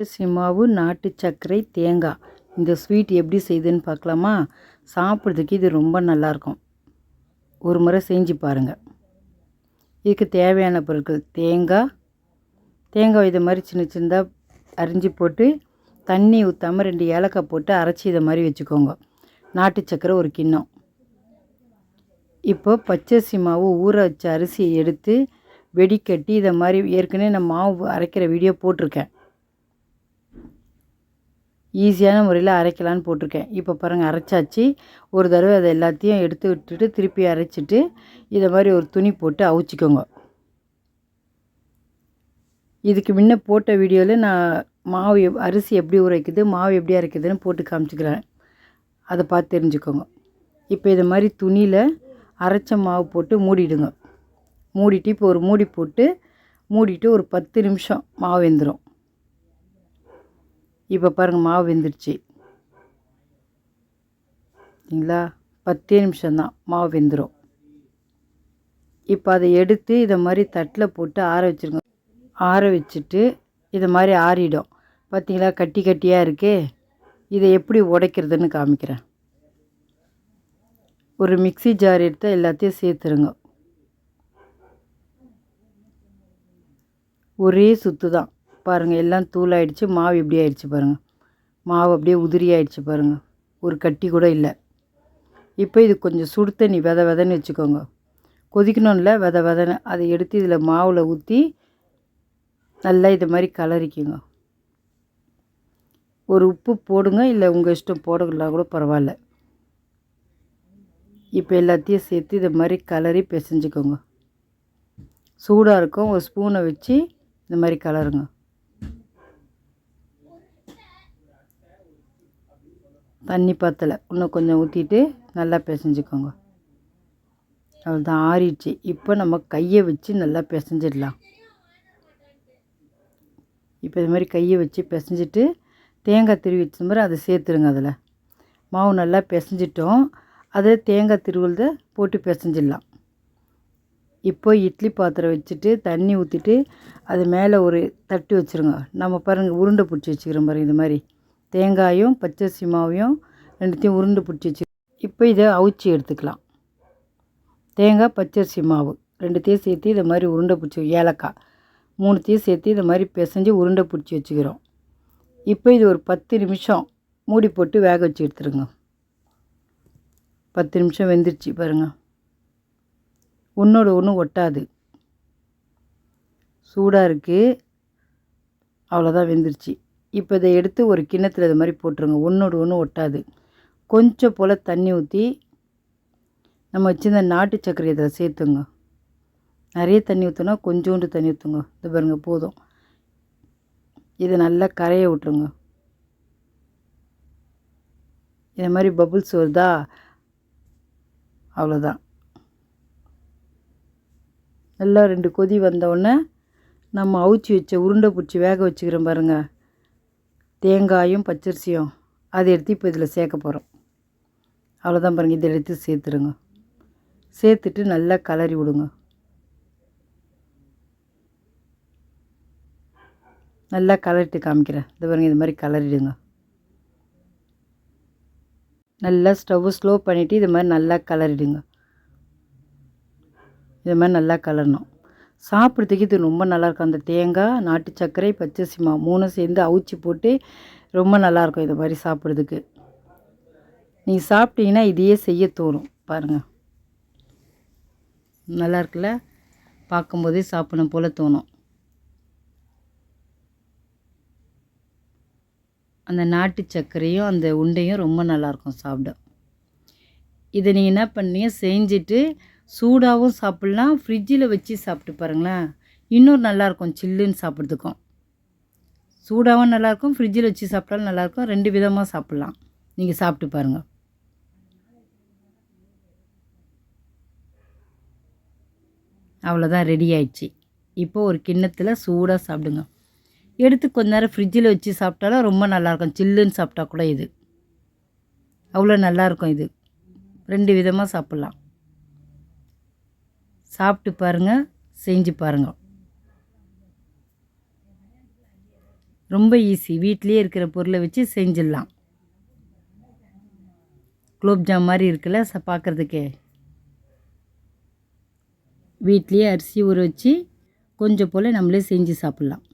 அரிசி மாவு நாட்டு சர்க்கரை தேங்காய். இந்த ஸ்வீட் எப்படி செய்யுதுன்னு பார்க்கலாமா? சாப்பிட்றதுக்கு இது ரொம்ப நல்லாயிருக்கும். ஒரு முறை செஞ்சு பாருங்கள் இதுக்கு தேவையான பொருட்கள் தேங்காய். தேங்காய் இதை மாதிரி சின்ன சின்னதாக அரிஞ்சு போட்டு தண்ணி ஊற்றாமல் ரெண்டு ஏலக்காய் போட்டு அரைச்சி இதை மாதிரி வச்சுக்கோங்க. நாட்டு சர்க்கரை ஒரு கிண்ணம். இப்போ பச்சரிசி மாவு ஊற வச்ச அரிசியை எடுத்து வெடிக்கட்டி இதை மாதிரி ஏற்கனவே நான் மாவு அரைக்கிற வீடியோ போட்டிருக்கேன். ஈஸியான முறையில் அரைக்கலான்னு போட்டிருக்கேன். இப்போ பாருங்கள் அரைச்சாச்சு. ஒரு தடவை அதை எல்லாத்தையும் எடுத்து விட்டுட்டு திருப்பி அரைச்சிட்டு இதை மாதிரி ஒரு துணி போட்டு அவிச்சிக்கோங்க. இதுக்கு முன்ன போட்ட வீடியோவில் நான் மாவு எப் அரிசி எப்படி உரைக்குது மாவு எப்படி அரைக்குதுன்னு போட்டு காமிச்சிக்கிறேன். அதை பார்த்து தெரிஞ்சுக்கோங்க. இப்போ இதை மாதிரி துணியில் அரைச்ச மாவு போட்டு மூடிடுங்க. மூடிட்டு இப்போ ஒரு மூடி போட்டு மூடிட்டு ஒரு பத்து நிமிஷம் மாவு வெந்துடும் இப்போ பாருங்கள் மாவு வெந்துருச்சு. சரிங்களா பத்தே நிமிஷம்தான் மாவு வெந்துடும் இப்போ அதை எடுத்து இதை மாதிரி தட்டில் போட்டு ஆற வச்சுருங்க. ஆற வச்சுட்டு இதை மாதிரி ஆறிடும். பார்த்தீங்களா கட்டி கட்டியாக இருக்கே. இதை எப்படி உடைக்கிறதுன்னு காமிக்கிறேன். ஒரு மிக்ஸி ஜார் எடுத்து எல்லாத்தையும் சேர்த்துருங்க. ஒரே சுற்று தான் பாருங்கள் எல்லாம் தூளாயிடுச்சு மாவு எப்படி ஆயிடுச்சு பாருங்கள் மாவு அப்படியே உதிரி ஆயிடுச்சு பாருங்கள் ஒரு கட்டி கூட இல்லை. இப்போ இது கொஞ்சம் சுடு தண்ணி வித விதன்னு வச்சுக்கோங்க. கொதிக்கணும்ல வித விதன்னு. அதை எடுத்து இதில் மாவில் ஊற்றி நல்லா இது மாதிரி கலரிக்குங்க. ஒரு உப்பு போடுங்க இல்லை உங்கள் இஷ்டம் போடலாம் கூட பரவாயில்ல. இப்போ எல்லாத்தையும் சேர்த்து இதை மாதிரி கலரி பிசைஞ்சுக்கோங்க. சூடாக இருக்கும். ஒரு ஸ்பூனை வச்சு இந்த மாதிரி கலருங்க. தண்ணி பத்தலை. இன்னும் கொஞ்சம் ஊற்றிட்டு நல்லா பிசைஞ்சுக்கோங்க. அவ்வளோதான் ஆறிடுச்சு. இப்போ நம்ம கையை வச்சு நல்லா பிசைஞ்சிடலாம். இப்போ இது மாதிரி கையை வச்சு பிசைஞ்சிட்டு தேங்காய் திருவி வச்ச மாதிரி அதை சேர்த்துருங்க அதில். மாவு நல்லா பிசைஞ்சிட்டோம். அதை தேங்காய் திருவுறத போட்டு பிசைஞ்சிடலாம். இப்போ இட்லி பாத்திரம் வச்சுட்டு தண்ணி ஊற்றிட்டு அது மேலே ஒரு தட்டு வச்சுருங்க. நம்ம பாருங்கள் உருண்டை பிடிச்சி வச்சுக்கிறோம் பாருங்கள் இது மாதிரி. தேங்காயும் பச்சரிசி மாவையும் ரெண்டுத்தையும் உருண்டை பிடிச்சி வச்சு இப்போ இதை அவிச்சி எடுத்துக்கலாம். தேங்காய் பச்சரிசி மாவு ரெண்டுத்தையும் சேர்த்து இதை மாதிரி உருண்டை பிடிச்சி ஏலக்காய் மூணுத்தையும் சேர்த்து இதை மாதிரி பிசைஞ்சு உருண்டை பிடிச்சி வச்சுக்கிறோம். இப்போ இது ஒரு பத்து நிமிஷம் மூடி போட்டு வேக வச்சு எடுத்துருங்க. பத்து நிமிஷம் வெந்துருச்சு பாருங்கள் ஒன்றோட ஒன்று ஒட்டாது. சூடாக இருக்குது அவ்வளோதான் வெந்துருச்சு. இப்போ இதை எடுத்து ஒரு கிண்ணத்தில் இது மாதிரி போட்டுருங்க. ஒன்றோடு ஒன்று ஒட்டாது. கொஞ்சம் போல் தண்ணி ஊற்றி நம்ம வச்சுருந்த நாட்டு சர்க்கரை இதில் சேர்த்துங்க. நிறைய தண்ணி ஊற்றுனா கொஞ்சோண்டு தண்ணி ஊற்றுங்க இது பாருங்க போதும். இதை நல்லா கரைய விட்ருங்க இந்த மாதிரி பபுள்ஸ் வருதா? அவ்வளோதான் நல்லா ரெண்டு கொதி வந்தவுடனே நம்ம அவிச்சி வச்ச உருண்டை பிடிச்சி வேக வச்சுக்கிறோம் பாருங்கள் தேங்காயும் பச்சரிசியும் அதை எடுத்து இப்போ இதில் சேர்க்க போகிறோம் அவ்வளோதான் பாருங்கள் இதை எடுத்து சேர்த்துருங்க சேர்த்துட்டு நல்லா கலரி விடுங்க. நல்லா கலரிட்டு காமிக்கிறேன். இது பாருங்கள் இது மாதிரி கலரிடுங்க நல்லா ஸ்டவ் ஸ்லோ பண்ணிவிட்டு இது மாதிரி நல்லா கலரிடுங்க இது மாதிரி நல்லா கலரணும். சாப்பிட்றதுக்கு இது ரொம்ப நல்லாயிருக்கும். அந்த தேங்காய் நாட்டு சர்க்கரை பச்சரிசி மாவு மூணும் சேர்ந்து அவிச்சி போட்டு ரொம்ப நல்லாயிருக்கும் இது மாதிரி சாப்பிட்றதுக்கு. நீங்கள் சாப்பிட்டீங்கன்னா இதையே செய்ய தோணும். பாருங்கள் நல்லா இருக்குல்ல பார்க்கும்போதே சாப்பிடணும் போல் தோணும். அந்த நாட்டு சர்க்கரையும் அந்த உண்டையும் ரொம்ப நல்லாயிருக்கும் சாப்பிட. இதை நீங்கள் என்ன பண்ணீங்க செஞ்சுட்டு சூடாகவும் சாப்பிட்லாம் ஃப்ரிட்ஜில் வச்சு சாப்பிட்டு பாருங்களேன். இன்னொரு நல்லாயிருக்கும் சில்லுன்னு சாப்பிட்றதுக்கும். சூடாகவும் நல்லாயிருக்கும் ஃப்ரிட்ஜில் வச்சு சாப்பிட்டாலும் நல்லாயிருக்கும் ரெண்டு விதமாக சாப்பிட்லாம். நீங்கள் சாப்பிட்டு பாருங்கள் அவ்வளோதான் ரெடி ஆயிடுச்சு. இப்போ ஒரு கிண்ணத்தில் சூடாக சாப்பிடுங்க. எடுத்து கொஞ்ச நேரம் ஃப்ரிட்ஜில் வச்சு சாப்பிட்டாலும் ரொம்ப நல்லாயிருக்கும். சில்லுன்னு சாப்பிட்டா கூட இது. அவ்வளோ நல்லாயிருக்கும் இது. ரெண்டு விதமாக சாப்பிட்லாம். சாப்பிட்டு பாருங்கள் செஞ்சு பாருங்கள் ரொம்ப ஈஸி வீட்லேயே இருக்கிற பொருளை வச்சு செஞ்சிடலாம். குலோப்ஜாம் மாதிரி இருக்குல்ல ச பார்க்குறதுக்கே வீட்லேயே அரிசி ஊற வச்சு கொஞ்சம் போல் நம்மளே செஞ்சு சாப்பிட்லாம்.